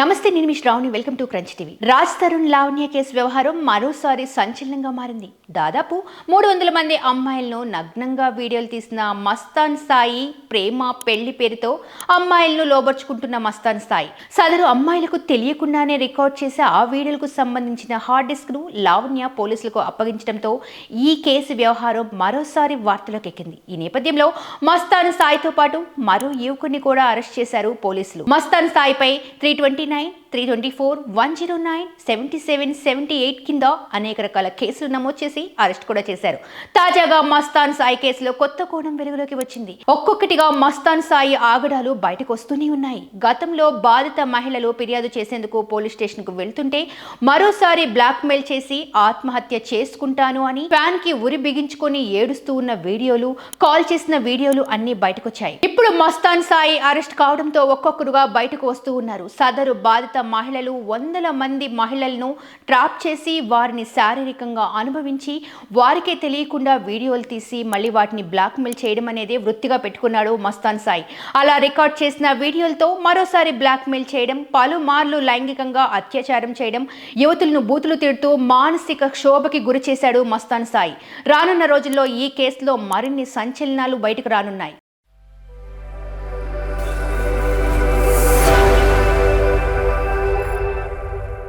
నమస్తే నేను మీ Shravani. Welcome to Crunch TV. Raj Tarun Lavanya case వ్యవహారం మరోసారి సంచలనంగా మారింది. దాదాపు మూడు వందల మంది అమ్మాయిలను నగ్నంగా వీడియోలు తీసిన మస్తాన్ సాయి ప్రేమ పెళ్ళి పేరుతో అమ్మాయిలను లోబర్చుకుంటున్న మస్తాన్ సాయి. సదరు అమ్మాయిలకు తెలియకుండానే రికార్డ్ చేసే ఆ వీడియోలకు సంబంధించిన హార్డ్ డిస్క్ను లావణ్య పోలీసులకు అప్పగించడంతో ఈ కేసు వ్యవహారం మరోసారి వార్తలోకి ఎక్కింది. ఈ నేపథ్యంలో మస్తాన్ సాయితో పాటు మరో యువకుడిని కూడా అరెస్ట్ చేశారు పోలీసులు. Mastan సాయిపై three twenty nine three twenty four one zero nine seventy seven seventy eight కింద అనేక రకాల కేసులు నమోదు చేసి అరెస్ట్ కూడా చేశారు. తాజాగా మస్తాన్ సాయి కేసులో కొత్త కోణం వెలుగులోకి వచ్చింది. ఒక్కొక్కటిగా మస్తాన్ సాయి ఆగడాలు బయటకు వస్తూనే ఉన్నాయి. గతంలో బాధిత మహిళలు ఫిర్యాదు చేసేందుకు పోలీస్ స్టేషన్కు వెళ్తుంటే మరోసారి బ్లాక్ మెయిల్ చేసి ఆత్మహత్య చేసుకుంటాను అని ఫ్యాన్కి ఉరి బిగించుకొని ఏడుస్తూ ఉన్న వీడియోలు కాల్ చేసిన వీడియోలు అన్ని బయటకొచ్చాయి. ఇప్పుడు మస్తాన్ సాయి అరెస్ట్ కావడంతో ఒక్కొక్కరుగా బయటకు వస్తూ ఉన్నారు. సదరు బాధిత మహిళలు వందల మంది మహిళలను ట్రాప్ చేసి వారిని శారీరకంగా అనుభవించి వారికే తెలియకుండా వీడియోలు తీసి మళ్ళీ వాటిని బ్లాక్మెయిల్ చేయడం అనేది వృత్తిగా పెట్టుకున్నాడు మస్తాన్ సాయి. అలా రికార్డ్ చేసిన వీడియోలతో మరోసారి బ్లాక్మెయిల్ చేయడం పలుమార్లు లైంగికంగా అత్యాచారం చేయడం యువతులను బూతులు తిడుతూ మానసిక క్షోభకి గురి చేశాడు మస్తాన్ సాయి. రానున్న రోజుల్లో ఈ కేసులో మరిన్ని సంచలనాలు బయటకు రానున్నాయి.